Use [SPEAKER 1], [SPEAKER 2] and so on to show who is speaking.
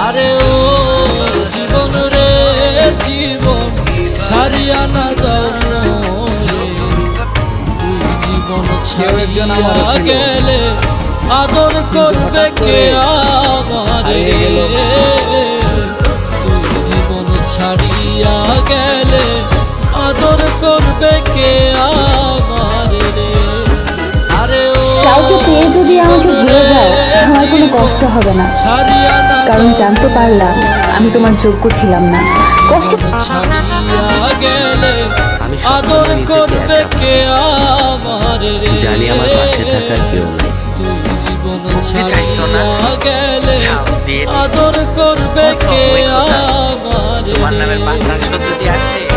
[SPEAKER 1] আরে ও জীবন রে জীবন ছাড়িয়া না যাও তুই জীবন ছাড়িয়া গেলে আদর করবে কে আমার। তুই জীবন ছাড়িয়া গেলে আদর করবে কে আমার রে? আরে ও
[SPEAKER 2] কাউকে পেয়ে যদি আমাকে কষ্ট হবে না।
[SPEAKER 1] না
[SPEAKER 2] কারণ জানতে পারলাম আমি তোমার যোগ্য ছিলাম না। কষ্ট
[SPEAKER 1] আদর করবে কে আমার রে
[SPEAKER 3] জানি আমার পাশে থাকার কেউ নেই।
[SPEAKER 1] আদর করবে কে। আমার
[SPEAKER 3] তোমার নামের বাংলা শব্দটি আসছে।